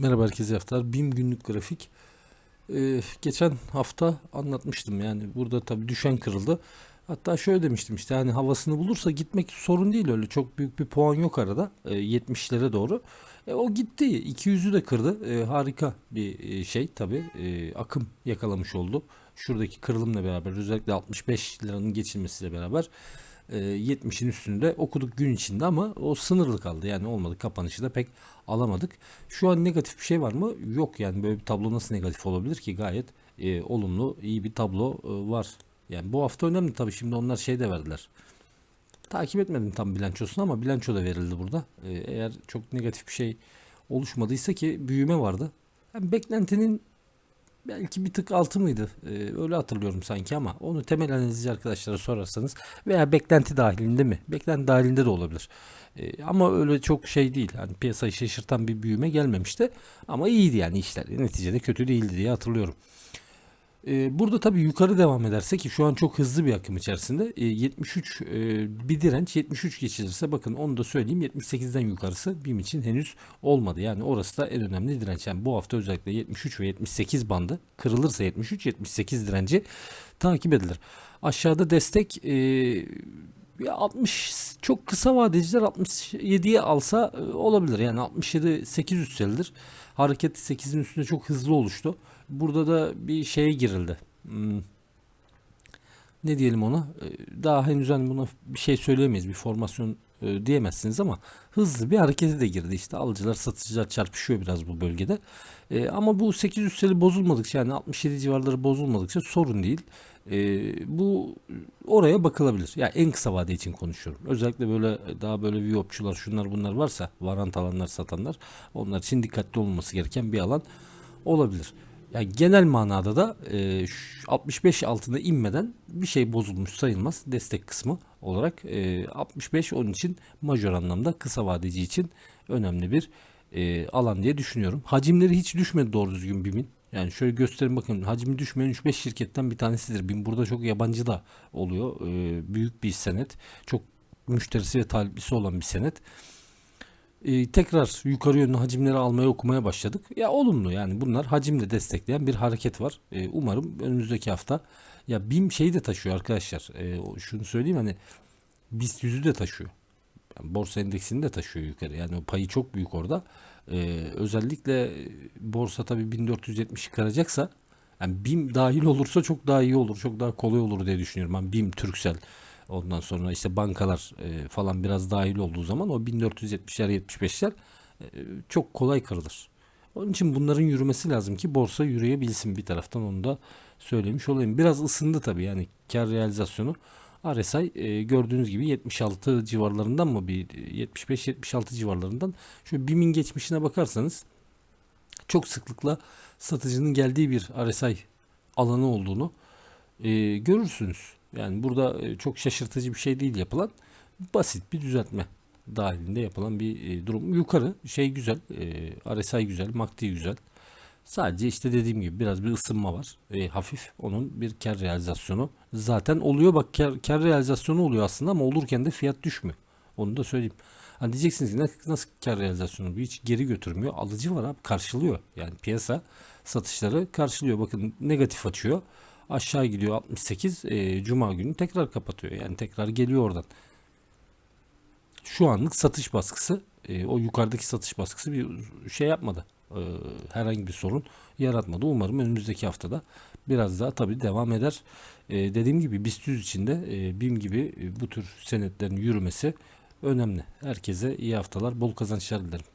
Merhaba herkese haftalar. BİM günlük grafik. Ee, geçen hafta anlatmıştım yani burada tabii düşen kırıldı. Hatta şöyle demiştim işte hani havasını bulursa gitmek sorun değil öyle çok büyük bir puan yok arada e, 70'lere doğru. E, o gitti 200'ü de kırdı. E, harika bir e, şey tabii E, akım yakalamış oldu. Şuradaki kırılımla beraber özellikle 65 liranın geçilmesiyle beraber 70'in üstünde okuduk gün içinde ama o sınırlı kaldı. Yani olmadı kapanışı da pek alamadık. Şu an negatif bir şey var mı? Yok yani böyle bir tablo nasıl negatif olabilir ki? Gayet e, olumlu iyi bir tablo e, var. Yani bu hafta önemli tabii şimdi onlar şey de verdiler. Takip etmedim tam bilançosunu ama bilanço da verildi burada. E, eğer çok negatif bir şey oluşmadıysa ki büyüme vardı. Yani beklentinin belki bir tık altı mıydı? Ee, öyle hatırlıyorum sanki ama onu temel analizci arkadaşlara sorarsanız veya beklenti dahilinde mi? Beklenti dahilinde de olabilir. Ee, ama öyle çok şey değil. Hani piyasayı şaşırtan bir büyüme gelmemişti. Ama iyiydi yani işler. Neticede kötü değildi diye hatırlıyorum. Ee, burada tabii yukarı devam ederse ki şu an çok hızlı bir akım içerisinde e, 73 e, bir direnç 73 geçilirse bakın onu da söyleyeyim 78'den yukarısı BİM için henüz olmadı. Yani orası da en önemli direnç. Yani bu hafta özellikle 73 ve 78 bandı kırılırsa 73 78 direnci takip edilir. Aşağıda destek e, 60 çok kısa vadeciler 67'ye alsa e, olabilir. Yani 67 8 üstelidir. Hareket 8'in üstünde çok hızlı oluştu. Burada da bir şeye girildi. Hmm. Ne diyelim ona? Ee, Daha henüz hani buna bir şey söyleyemeyiz. Bir formasyon e, diyemezsiniz ama hızlı bir harekete de girdi. İşte alıcılar satıcılar çarpışıyor biraz bu bölgede. E, ama bu 800 seri bozulmadıkça yani 67 civarları bozulmadıkça sorun değil. E, bu oraya bakılabilir. Ya yani en kısa vade için konuşuyorum. Özellikle böyle daha böyle viyopçular şunlar bunlar varsa varant alanlar satanlar onlar için dikkatli olması gereken bir alan olabilir. Yani genel manada da e, 65 altına inmeden bir şey bozulmuş sayılmaz destek kısmı olarak. E, 65 onun için majör anlamda kısa vadeci için önemli bir e, alan diye düşünüyorum. Hacimleri hiç düşmedi doğru düzgün BİM'in. Yani şöyle göstereyim bakın hacmi düşmeyen 3-5 şirketten bir tanesidir. BİM burada çok yabancı da oluyor. E, büyük bir senet. Çok müşterisi ve taliplisi olan bir senet e, tekrar yukarı yönlü hacimleri almaya okumaya başladık. Ya olumlu yani bunlar hacimle destekleyen bir hareket var. E, umarım önümüzdeki hafta ya BİM şeyi de taşıyor arkadaşlar. E, şunu söyleyeyim hani BIST yüzü de taşıyor. Yani borsa endeksini de taşıyor yukarı. Yani o payı çok büyük orada. E, özellikle borsa tabii 1470 kıracaksa yani BİM dahil olursa çok daha iyi olur. Çok daha kolay olur diye düşünüyorum. Ben BİM, Türksel, Ondan sonra işte bankalar e, falan biraz dahil olduğu zaman o 1470'ler 75'ler e, çok kolay kırılır. Onun için bunların yürümesi lazım ki borsa yürüyebilsin bir taraftan onu da söylemiş olayım. Biraz ısındı tabii yani kar realizasyonu. RSI e, gördüğünüz gibi 76 civarlarından mı bir 75-76 civarlarından. Şu BİM'in geçmişine bakarsanız çok sıklıkla satıcının geldiği bir RSI alanı olduğunu e, görürsünüz. Yani burada e, çok şaşırtıcı bir şey değil yapılan basit bir düzeltme dahilinde yapılan bir e, durum. Yukarı şey güzel, e, RSI güzel, MACD güzel. Sadece işte dediğim gibi biraz bir ısınma var. E, hafif onun bir kar realizasyonu zaten oluyor. Bak kar, kar realizasyonu oluyor aslında ama olurken de fiyat düşmüyor. Onu da söyleyeyim. Hani diyeceksiniz ki nasıl kar realizasyonu hiç geri götürmüyor. Alıcı var abi karşılıyor. Yani piyasa satışları karşılıyor. Bakın negatif açıyor aşağı gidiyor 68 e, cuma günü tekrar kapatıyor. Yani tekrar geliyor oradan. Şu anlık satış baskısı e, o yukarıdaki satış baskısı bir şey yapmadı. E, herhangi bir sorun yaratmadı. Umarım önümüzdeki haftada biraz daha tabi devam eder. E, dediğim gibi BIST 100 içinde e, BİM gibi e, bu tür senetlerin yürümesi önemli. Herkese iyi haftalar bol kazançlar dilerim